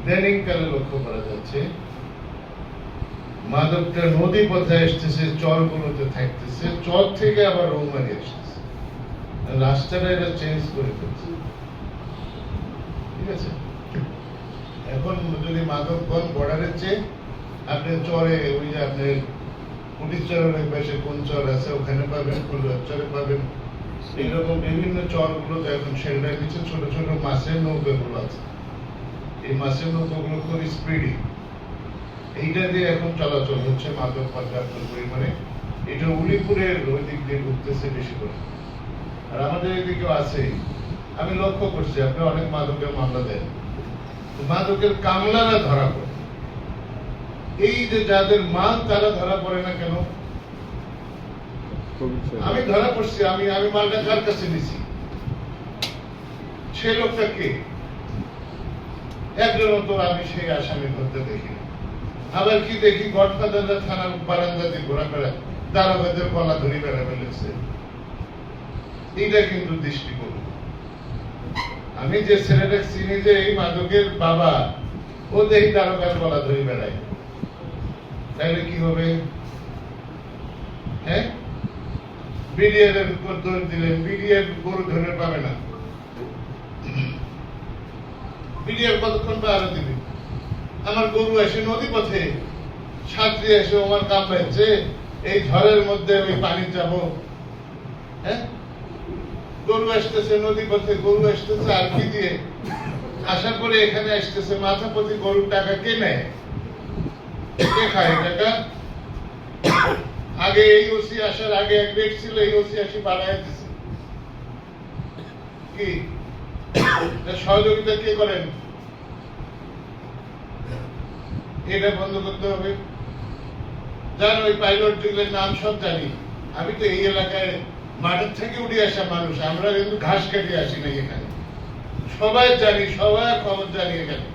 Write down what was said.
ইদানিং কালে লক্ষ্য করা যাচ্ছে মাদকটা নদী পথে আসতেছে, চরগুলোতে থাকতেছে, চর থেকে আবার রৌমারি আসতেছে। রাস্তাটা এটা চেঞ্জ করে ফেলছে। ঠিক আছে? এখন যদি মাদকগঞ্জ বর্ডারের চেয়ে আপনি চরে, ওই যে আপনি পুলিশ চরের পাশে কোন চর আছে, ওখানে পাবেন ফুলবাগ চরে পাবেন। এইরকম বিভিন্ন চরগুলোতে এখন শেল্টার দিচ্ছে, ছোট ছোট মাছের নৌকাগুলো আছে। এই মাছের নৌকাগুলো খুব স্পিডি এইটা দিয়ে এখন চলাচল হচ্ছে মাদক পর্যাপ্ত পরিমাণে। এটা উলিপুরের ওই দিক দিয়ে ঢুকতেছে বেশি করে। আর আমাদের এদিকেও আছে। আমি লক্ষ্য করছি আপনি অনেক মাদকের মামলা দেন। মাদকের কামলারা ধরা পড়ে। এই যে যাদের মাল তারা ধরা পড়ে না কেন? আমি ধরা পড়ছি আমি আমি মালটা কার কাছে নিছি? সে লোকটা কে? আমি সেই আসামি দেখি আবার কি দেখি থানার বারান্দাতে ঘোরাফেরা, দারোগাদের ধরে লেগছে এইটা কিন্তু দৃষ্টিকোণ আমি যে ছেলেটা চিনি যে এই মাদকের বাবা, ও দেখি দারোগার গলা ধরে বেড়ায়। তাহলে কি হবে? হ্যাঁ? বিডিআর এর উপর দোষ দিলেন বিডিআর গরু ধরে পাবে না। বিডিআর কতক্ষণ পাহারা দিবে? আমার গরু এসে নদী পথে সাঁতরে এসে আমার কাম পাচ্ছে এই ঝড়ের মধ্যে আমি পানি যাব হ্যাঁ? গরু আসতেছে নদী পথে, গরু আসতেছে আর কি দিয়ে। আসার পরে এখানে আসতেছে মাথা প্রতি গরুর টাকা কে নেয়? কে খায় টাকা? আগে এই ওসি আসার আগে এক রেট ছিল, এই ওসি আসি বাড়ায় দিছে। কি? সহযোগিতা কে করেন? এটা বন্ধ করতে হবে। জান, ওই পাইলট যেগুলোর নাম সব জানি। আমি তো এই এলাকায় মাঠের থেকে উঠে আসা মানুষ। আমরা কিন্তু ঘাস কেটে আসি না এখানে। সবাই জানি সবাই খবর জানি এখানে